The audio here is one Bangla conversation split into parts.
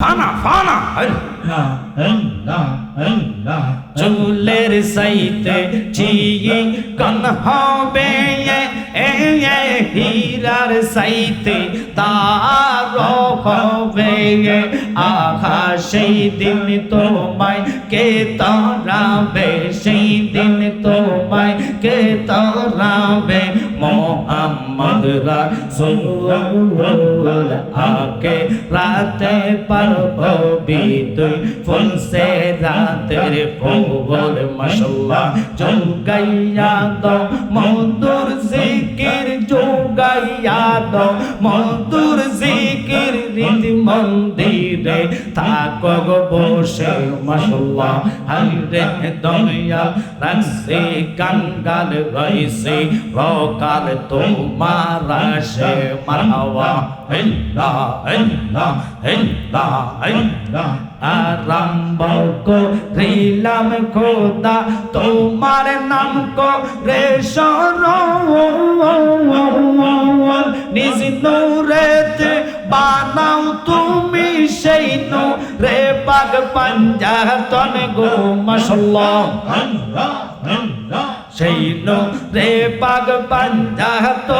ফানা ফানা। চুলের সাইতে চিয়ে কন হবে হীরার সাইতে তার হবে আহা সেই দিন তোমায় কে তারাবে সেই দিন তোমায় কে তারাবে মোহাম্মদ রাসূল আকে। রাতে পারবি তুই ফুল সে রাতের ফুল মাশাল্লাহ জোগাইয়া দাও, মধুর জিকির, জোগাইয়া দাও। মধুর জিকির রীতি মন্দিরে থাকো বসে মাশাল্লাহ হাইরে দয়াল রাখছে কাঙ্গাল রইছে রকাল তোমার আসে মারহাওয়া হিল্লা হিল্লা হিল্লা হিল্লা। আরম্ভ করিলাম খোদা, তোমার নাম কো রে নিজ নূরেতে বানাও তুমি সেই নূ রে পাগ পাঞ্জাতন গো মাশাল্লাহ সেই রে পাগ পাঞ্জাত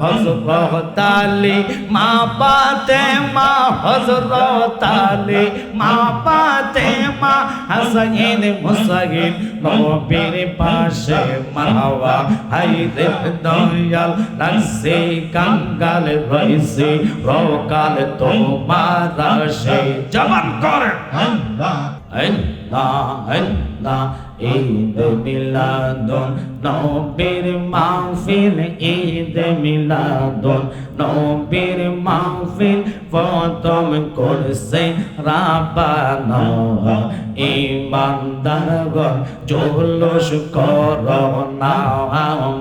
হজরত আলী মা পাতে মা হজরত আলী মা পাতে মা হাসাইন মুসাইন নবীর পাশে মারহাবা হাই রে দয়াল রাখছে কাঙ্গাল রইছে রকাল তোমার আসে। জবান করে। আল্লাহ। আল্লাহ ঈদ মিলাদুন নবীর মাহফিল, ঈদ মিলাদুন নবীর মাহফিল। প্রথম করছে রাবানা ইমানদারগণ জুলুস করো না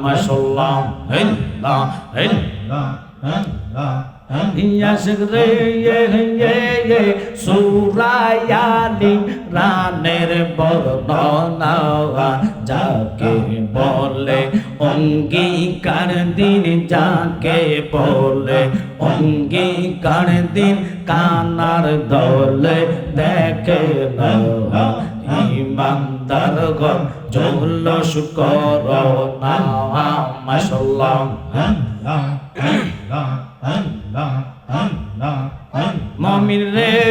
মাশাল্লাহ আল্লাহ আল্লাহ আল্লাহ ইয়াশক রে ইয়ে ইয়ে ইয়ে সুরায়ালি রানের বর্ণনা যাকে বলে অঙ্গীকার দিন যাকে বলে অঙ্গীকার দিন কানার দলে দেখে না ইমানদার গণ জৌলস কর না মাশাল্লাহ মমিন রে ইয়ে ইয়ে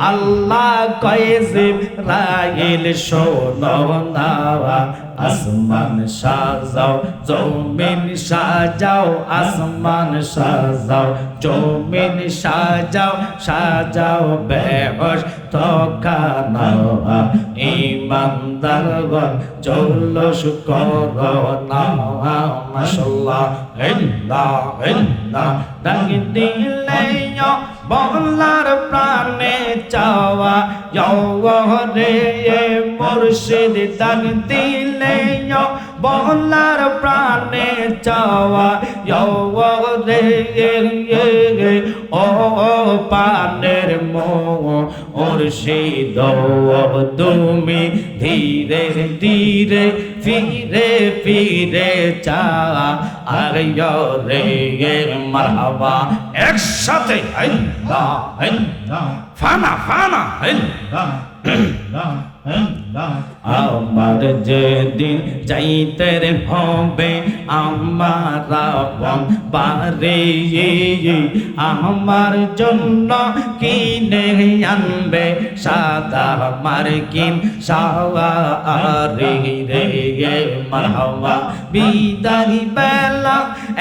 আল্লাহ কয়েছে রাইল শোনো না আসমান সাজাও, জমিন সাজাও, আসমান সাজাও, জমিন সাজাও সাজাও বেহস তখানা ইমানদার গণ জৌলস কর না মাশাল্লাহ ইল্লাহ ইল্লাহ ডাক দিলে বলার প্রাণে চাওয়া রে মুর্শিদ ডাক দিলে বলার প্রাণে চাওয়া রে ও পানের মুর্শিদ তুমি ধীরে ধীরে ফিরে ফিরে চা আর রে মারহাবা। একসাথে ফানা ফানা আমার যেদিন যাইতে হবে, আমার বারে। আমার জন্য কিনে আনবে সাদা মার্কিন সাওয়া রে রে, মারহাবা। বিদায় বেলা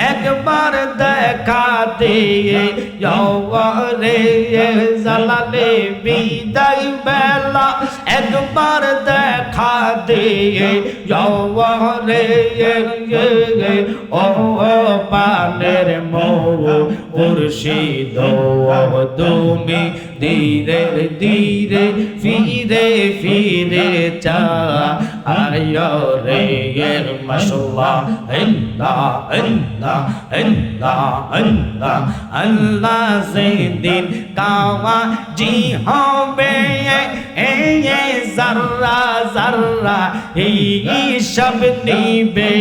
একবার দেখা দিয়ে রে জালালে বিদায় বেলা। একবার দেখা দিয়ে রে ও পানের মো মুর্শিদ তুমি ধীরে ধীরে ফিরে ফিরে চা আয় রে মাশাল্লাহ। আল্লাহ আল্লাহ আল্লাহ আল্লাহ। আল্লাহ সেদিন কাওয়া জি হবে জাররা জাররা এই সব নিবে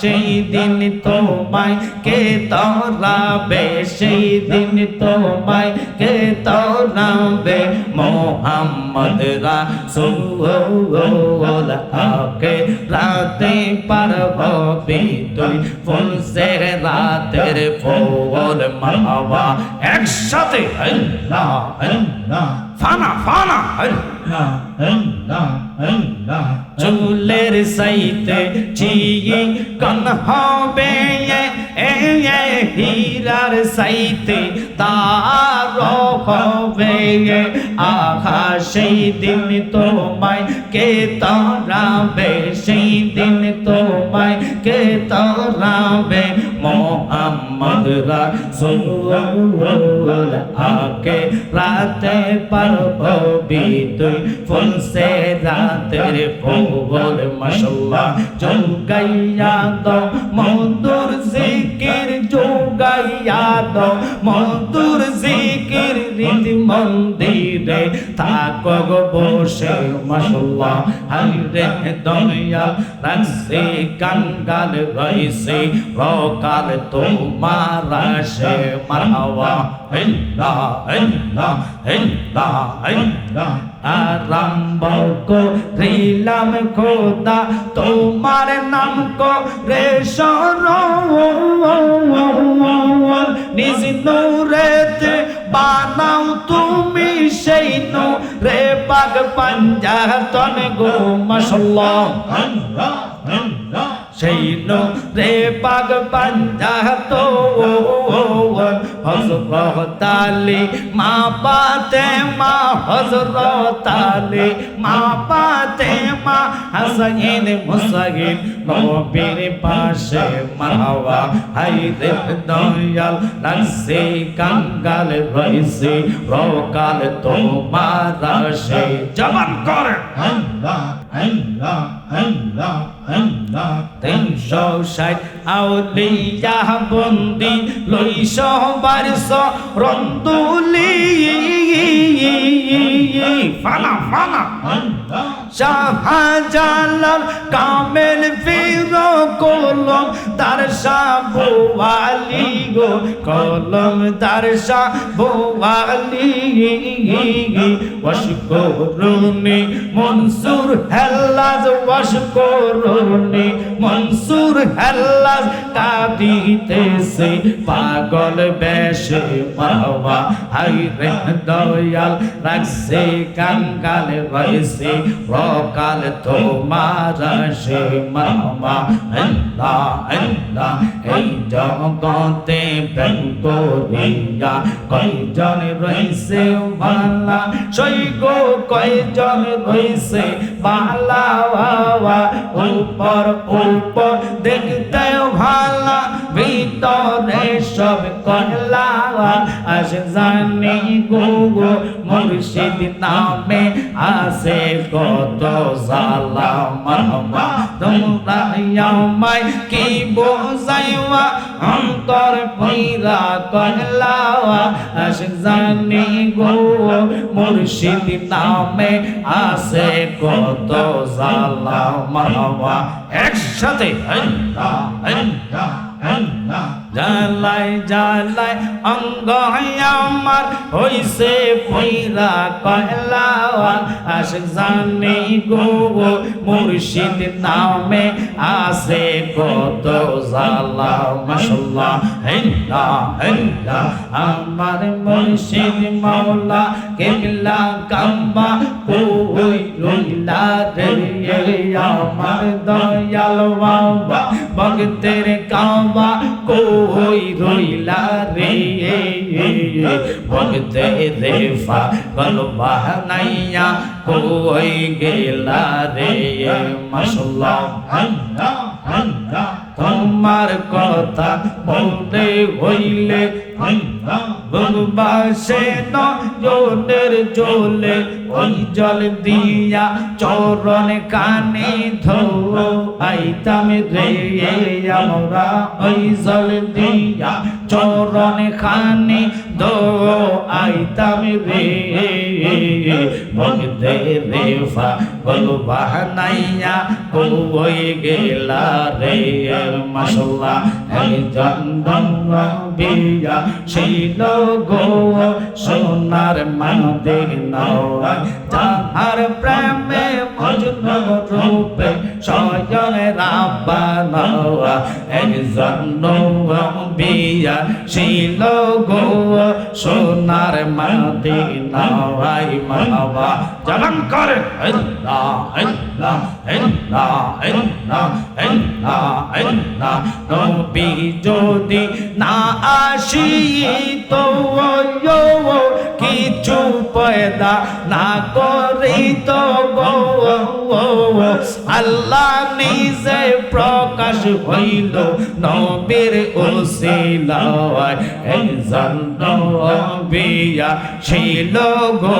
সেই দিন তোমায়, কে তরাবে সেই দিন তোমায়, কে তরাবে মোহাম্মদ রাসূল আকে রাতে পার হবি তুই ফুল সে রাতের ফুল মারহাবা। একসাথে আল্লাহ আল্লাহ। ফানা ফানা চুলের সাইতে চিয়ে কন হবে হীরার সাইতে তার হবে আহা সেই দিন তোমায় কে তারাবে? সেই দিন তোমায় কে তারাবে? মোহাম্মদ রাসূল আকে রাতে পারবি তুই ফুল সে রাতের ফুল মাশাল্লাহ জোগাইয়া দাও, মধুর জিকির জোগাইয়া দাও, মধুর জিকির রীতি মন্দিরে থাকো গো বসে মাশাল্লাহ হাইরে দয়া রাখছে কাঙ্গাল রইছে রকাল তোমার আসে মারহাওয়া হিল্লা হিল্লা হিল্লা হিল্লা। আরম্ভ করিলাম খোদা, তোমার নাম কো রে নিজ নূরেতে বানাও তুমি সেই নো রে বাগ পাঞ্জাতন গো মাশাল্লাহ সেই নো রে বাগ পাঞ্জাত হজরত আলী মা পাতে মা হজরত আলী মা পাতে মা হাসাইন মুসাইন নবীর পাশে মারহাবা হাই রে দয়াল লাগছে কাঙ্গাল রইছে রকাল তোমার আসে জবান করে তিনশো ষাট আউলিয়া বন্দি লইশ বারশ রন্দুলি ফালা ফানা শাহজালাল কামেল ফির কলম, তার সাবুয়ালি গো কলম, তার ওয়াশকুরুনি মনসুর হেল্লাজ ওয়াশকুরুনি মনসুর পাগল বেশে মারওয়া হাই রে দয়াল, রাখছে কাঙ্গাল রয়েছে রকাল তোমার সে মামা, আল্লাহ আল্লাহ, এই জগতে করিয়া কয়জন রইছে বালা সই গো কয়জন রইছে বালা বাবা? উপর উপর দেখতে ভালা, ভিতরে সব কহলা আজ জানি গো গো মুর্শিদ নামে আসে কত জালা মারহাবা তোমরা আমায় কি বোঝাইবা? অন্তর পীরা কহলা আজ জানি গো, মুর্শিদ নামে আসে কত জালা মারহাবা একসাথে আল্লাহ আল্লাহ জালাই জালাই অঙ্গ আমার হইছে পইরা কয়লা। আশিক জানি গো মুর্শিদ নামে আছে কত জালা মাশাল্লাহ হিল্লা হিল্লা। আমার মুর্শিদ মাওলা কেবলা কাম্বা কই রইলা রে আমার দয়াল বাবা, ভক্তের কাবা কই রইলা রে? ভক্তে রে পাগল বাহানাইয়া কই গেলা রে? মাশাল্লাহ তোমার কথা বলতে হইলে বাসে নজনের জলে ওই জল দিয়া চরণ কানে ধো আইতাম রে আমরা ওই জল দিয়া চরণ খানি দো আইতাম রে ভক্তে রে ফা বলবা নাইয়া কই গেলা রে, মাশাল্লাহ। একজন বিয়া ছিল গো সোনার মদিনা যাহার প্রেমে রূপে স্বয়ং রাব্বানা একজন বিয়া ছিল গো সোনার মদিনা নাই মাওয়া। জবান করে আল্লাহ আল্লাহ আল্লাহ আল্লাহ নবী যদি না আসি তো কিছু পয়দা না করি তো আল্লাহ নিজে প্রকাশ হইল নবীর ওসিলায় একজন নবিয়া ছিল গো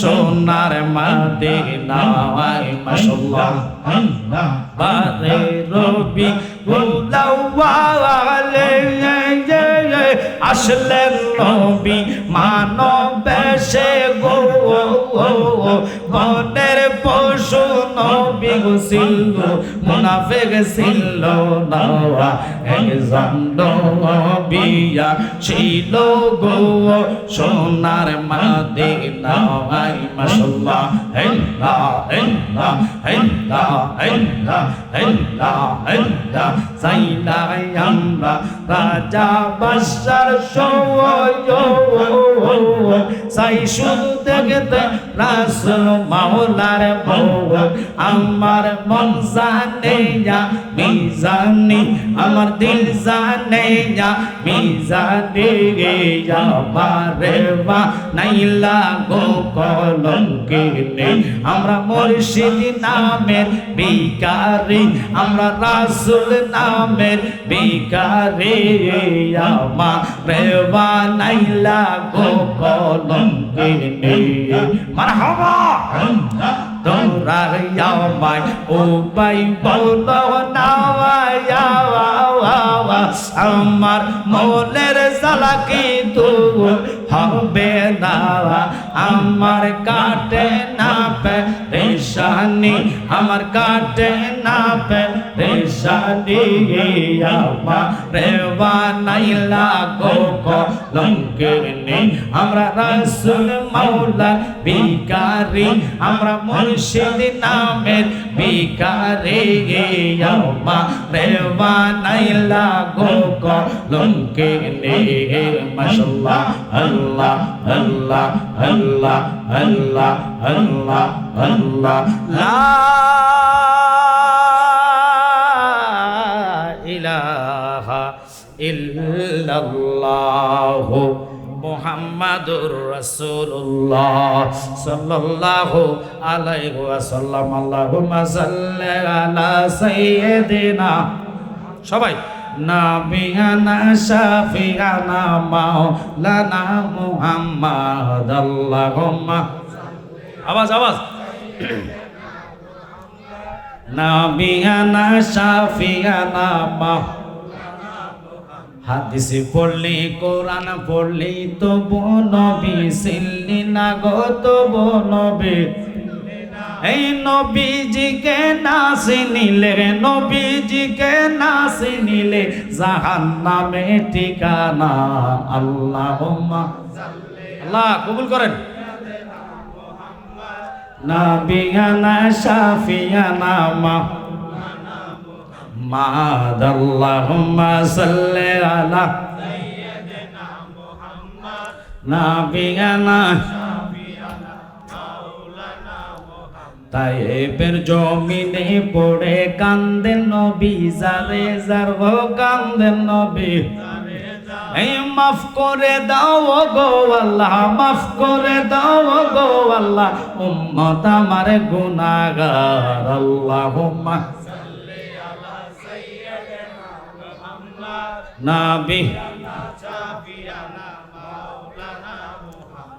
সোনার মাদিনায়, মাশাআল্লাহ। বারে রবি গুলাওয়ালে আসলেন নবী, মানব বেশে গো গুছিল মুনাফিক ছিল না একজন নবিয়া ছিল গো, সোনার মাদিনায় মাশাআল্লাহ, হেল্লা হেল্লা হেল্লা হেল্লা হেল্লা হেল্লা সাইলাই আমরা রাজা বাদশার সাই শুধু রাসুল মাওলার বউ, আমার মন জানে যা মিজানি, আমার দিল জানে যা মিজানে আমারে বা নাইলা গো কলঙ্কে নেই আমরা মুর্শিদ নামের বিকারি আমরা রাসুল নামের বিকারি আমারে বা নাইলা গো কলঙ্কে নেই মারহাবা! তোরা আমায় ও বাই বলো না আমার মনের সালাকি তু হবে না আমার কাটে না পেশানি আমার কাটে না পে রেশানি আমার রেবা নাইলা গো কলঙ্কে নেই আমরা রাসুল মাওলা বিকারি আমরা মুর্শিদ নামের বিকারি আমার রেবা নাইলা গো কলঙ্কে নেই মাশাআল্লাহ আল্লাহ আল্লাহ আল্লাহ আল্লাহ আল্লাহ আল্লাহ লা ইলাহা ইল্লাল্লাহ মুহাম্মাদুর রাসূলুল্লাহ সাল্লাল্লাহু আলাইহি ওয়াসাল্লাম। আল্লাহুম্মা সাল্লি আলা সাইয়্যিদিনা। সবাই, নাবিয়ানা শাফিয়ানা মাওলানা মুহাম্মদ। আল্লাহুম্মা। আওয়াজ আওয়াজ। নাবিয়ানা শাফিয়ানা মাওলানা হাদিসে পড়লি, কোরআন পড়লি, তবু নবী সিল্লি না গো, তবু নবী। এই নবীজিকে না চিনিলে, নবীজিকে না চিনিলে জাহান নামে ঠিকানা আল্লাহ আল্লাহ কবুল করেন। নাবিয়ানা শাফিয়ানা মা মাদ আল্লাহুম্মা সাল্লি আলা নাবিয়ানা তাইবের জমিনে পড়ে কান্দেন নবী জারে জার কান্দেন নবী এই মাফ করে দাও গো আল্লাহ, মাফ করে দাও গো আল্লাহ। উম্মত আমার গুনাহগার, আল্লাহুম্মা নাবি।